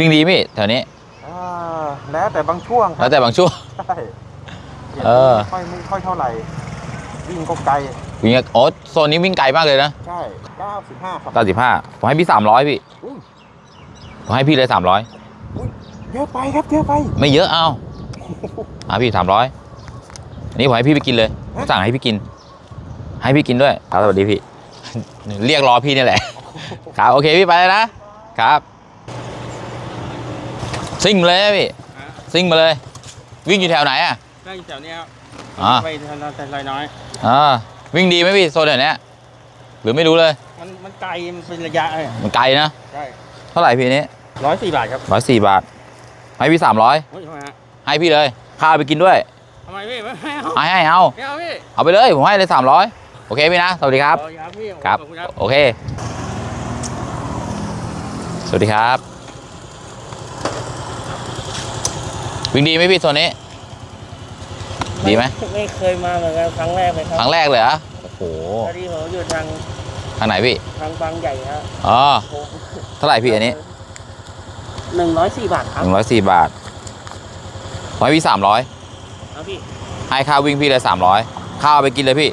วิ่งดีพี่แถวนี้อ่าแล้วแต่บางช่วงครัแล้วแต่บางช่วง ใช่เนี่ยเออ ไม่ค่อยไม่ค่อยเท่าไหร่ วิ่งก็ไกล วิ่งโอ้โซนนี้วิ่งไกลมากเลยนะใช่ 95 ครับเก้าสิบห้าผมให้พี่สามร้อยพี่ อุ้ยผมให้พี่เลยสามร้อยเยอะไปครับเยอะไป ไม่เยอะเอาอะพี่สามร้อยอันนี้ผมให้พี่ไปกินเลยผมสั่งให้พี่กิน ให้พี่กินด้วยครับสวัสดีพี่ เรียกรอพี่นี่แหละ ครับโอเคพี่ไปเลยนะครับ ซิ่งมาเลยนะพี่ซิ่งมาเลย วิ่งอยู่แถวไหนอะ นั่งอยู่แถวเนี้ยครับอ่า ไปทางแต่ลอยน้อย อ่าวิ่งดีไหมพี่โซนแถวเนี้ยหรือไม่รู้เลย มันมันไกล มันเป็นระยะเลยมันไกลนะ ใช่เท่าไหร่พี่อันนี้ร้อยสี่บาทครับร้อยสี่บาท ให้พี่สามร้อยเฮ้ยทำไมฮะให้พี่เลยข้าวไปกินด้วยทำไมพี่ไม่ให้เอาให้ให้เอา ไม่เอาพี่เอาไปเลย ผมให้เลยสามร้อยโอเคพี่นะ สวัสดีครับโอ้ยครับพี่ครับ ขอบคุณครับโอเค สวัสดีครับ วิ่งดีไหมพี่โซนนี้ ดีไหมไม่เคยมาเหมือนกันครั้งแรกเลยคครับรั้งแรกเลยเหรอโอ้โหพอดีผมอยู่ทางทางไหนพี่ทางบางใหญ่ฮะอ๋อเท่าไหร่พี่อันนี้หนึ่งร้อยสี่บาทคหรับนึ่งร้อยสี่บาทผมให้พี่สามร้อยเอาพี่ให้ข้าววิ่งพี่เลยสามร้อยข้าวเอาไปกินเลยพี่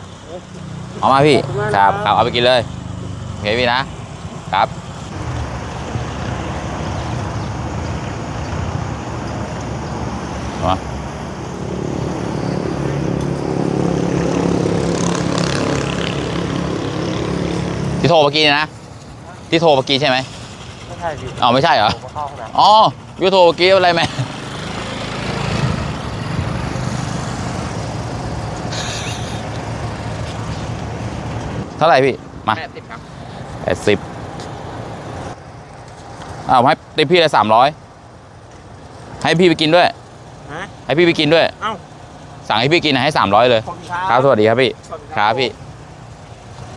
เอามาพี่ขอบคุณมากครับนะครับเอาไปกินเลยโอเคพี่นะครับ มาที่โทรเมื่อกี้เนี่ยนะ ที่โทรเมื่อกี้ใช่ไหมไม่ใช่พี่อ๋อไม่ใช่เหรอผมมาเข้าห้องน้อ๋อยูโทรเมื่อกี้อะไรไหมเท่าไหร่พี่ มาแปดสิบครับแปดสิบอ้าวให้ได้พี่เลยสามร้อยให้พี่ไปกินด้วย ฮะให้พี่ไปกินด้วย เอ้า สั่งให้พี่กินนะให้สามร้อยเลย ขอบคุณครับ สวัสดีครับพี่ ขอบคุณครับพี่ผ